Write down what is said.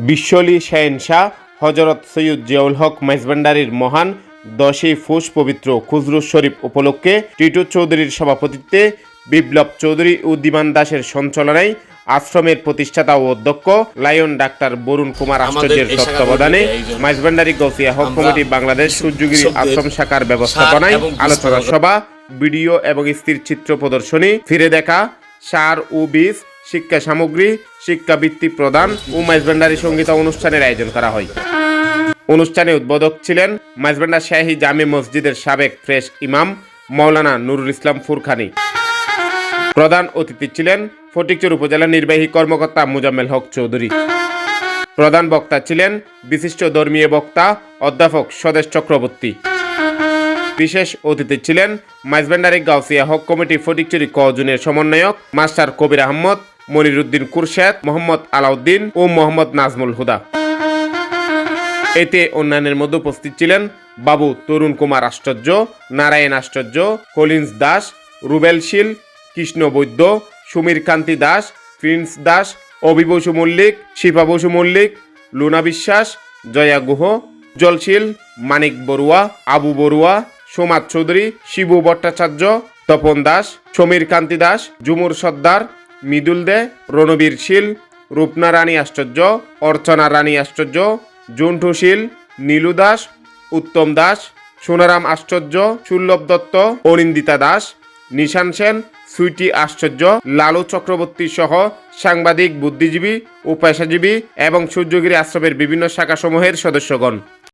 বিশ্বলি শাহেনশাহ হজরত সৈয়দ জিয়াউল হক মাইজভান্ডারির মহান দশই ফুস পবিত্র খুজরু শরীফ উপলক্ষে টিটু চৌধুরীর সভাপতিত্বে বিপ্লব চৌধুরী ও দিমান দাসের সঞ্চালনায় আশ্রমের প্রতিষ্ঠাতা ও অধ্যক্ষ লায়ন ডাক্তার বরুণ কুমার আশ্চর্যের তত্ত্বাবধানে মাইজবান্ডারি গৌসিয়া হক কমিটি বাংলাদেশ সূর্যগিরি আশ্রম শাখার ব্যবস্থাপনায় আলোচনা সভা ভিডিও এবং স্থির চিত্র প্রদর্শনী ফিরে দেখা সার ও বীজ শিক্ষা সামগ্রী, শিক্ষাবৃত্তি প্রদান ও মাইজভান্ডারি সংগীত অনুষ্ঠানের আয়োজন করা হয়। অনুষ্ঠানে উদ্বোধক ছিলেন মাইজভান্ডার শাহী জামে মসজিদের সাবেক ফ্রেশ ইমাম মৌলানা নুরুল ইসলাম ফুরখানি। প্রধান অতিথি ছিলেন ফটিকচুর উপজেলা নির্বাহী কর্মকর্তা মুজাম্মেল হক চৌধুরী। প্রধান বক্তা ছিলেন বিশিষ্ট ধর্মীয় বক্তা অধ্যাপক স্বদেশ চক্রবর্তী। বিশেষ অতিথি ছিলেন মাইজবেন্ডারি গাউসিয়া হক কমিটি ফটিকচুরি কজুনের সমন্বয়ক মাস্টার কবির আহমদ মনিরুদ্দিন কুরশেদ, মোহাম্মদ আলাউদ্দিন ও মোহাম্মদ নাজমুল হুদা। এতে অন্যান্যের মধ্যে উপস্থিত ছিলেন বাবু তরুণ কুমার আশ্চর্য, নারায়ণ আশ্চর্য, কলিন্স দাস, রুবেল শীল, কৃষ্ণ বৈদ্য, সুমীর কান্তি দাস, প্রিন্স দাস, অভি বসু মল্লিক শিপা বসু মল্লিক, লুনা বিশ্বাস, জয়া গুহ জলশীল মানিক বড়ুয়া, আবু বড়ুয়া, সোমাদ চৌধুরী, শিবু ভট্টাচার্য, তপন দাস, সমীর কান্তি দাস, জুমুর সর্দার মৃদুল দে, রণবীর শীল, রূপনা রানী আশ্চর্য, অর্চনা রানী আশ্চর্য জুন্ঠু শীল, নীলু দাস, উত্তম দাস, সোনারাম আশ্চর্য, সুল্লভ দত্ত, অনিন্দিতা দাস, নিশান সেন, সুইটি আশ্চর্য, লালু চক্রবর্তী সহ সাংবাদিক, বুদ্ধিজীবী ও পেশাজীবী এবং সূর্যগিরি আশ্রমের বিভিন্ন শাখাসমূহের সদস্যগণ।